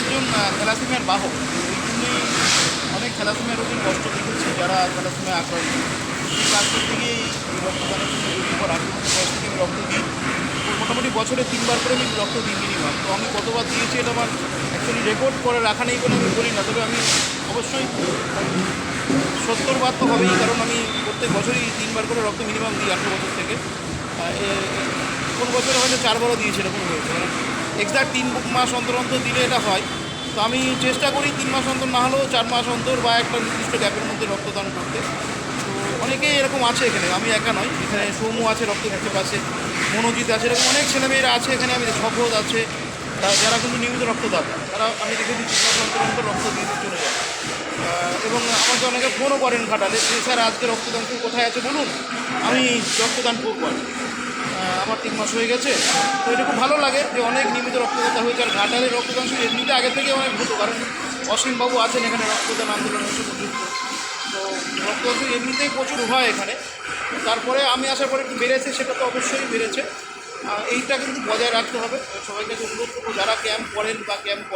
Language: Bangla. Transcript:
একজন থ্যালাসেমিয়ার বাহক। এই জন্যই অনেক থ্যালাসেমিয়া রোগীর কষ্ট দেখেছি, যারা থ্যালাসেমিয়া আক্রান্ত এই কাজ করতে গিয়ে এই রক্তদানের জন্য আঠেরো বছর বয়স থেকে আমি রক্ত দিই। মোটামুটি বছরে তিনবার করে আমি রক্ত দিই মিনিমাম তো আমি কতবার দিয়েছি এটা আমার অ্যাকচুয়ালি রেকর্ড করে রাখা নেই বলে আমি বলি না, তবে আমি অবশ্যই সত্তর বার তো হবেই, কারণ আমি প্রত্যেক বছরই তিনবার করে রক্ত মিনিমাম দিই আঠেরো বছর থেকে। কোন বছরে হয়তো চারবারও দিয়েছি এরকম হয়েছে। এক্সাক্ট তিন মাস অন্তর অন্তর দিলে এটা হয়। তো আমি চেষ্টা করি তিন মাস অন্তর না হলেও চার মাস অন্তর বা একটা নির্দিষ্ট গ্যাপের মধ্যে রক্তদান করতে। তো অনেকেই এরকম আছে এখানে, আমি একা নয় এখানে সৌম্য আছে, রক্ত দিতে পারছে মনোজিৎ আছে, এরকম অনেক ছেলেমেয়েরা আছে এখানে, আমি সভ্রত আছে। যারা কিন্তু নিয়মিত রক্তদান, তারা আমি দেখে দিচ্ছি তিন মাস অন্তর অন্তর রক্ত দিয়ে চলে যায়। এবং আমাকে অনেকে ফোনও করেন ঘাটালে স্যার, আজকে রক্তদান কোথায় আছে? বলুন, আমি রক্তদান করব আমার তিন মাস হয়ে গেছে। তো এটা খুব ভালো লাগে যে অনেক নিয়মিত রক্তদাতা হয়েছে আর ঘাটালের রক্তদান শুধু এমনিতে আগে থেকে অনেক হতো কারণ অসীমবাবু আছেন এখানে রক্তদান আন্দোলনের সাথে যুক্ত। তো রক্তদান শুধু এমনিতেই প্রচুর হয় এখানে। তারপরে আমি আসার পরে একটু বেড়েছে, সেটা তো অবশ্যই বেড়েছে। এইটা কিন্তু বজায় রাখতে হবে। সবাইকে অনুরোধ করব, যারা ক্যাম্প করেন বা ক্যাম্প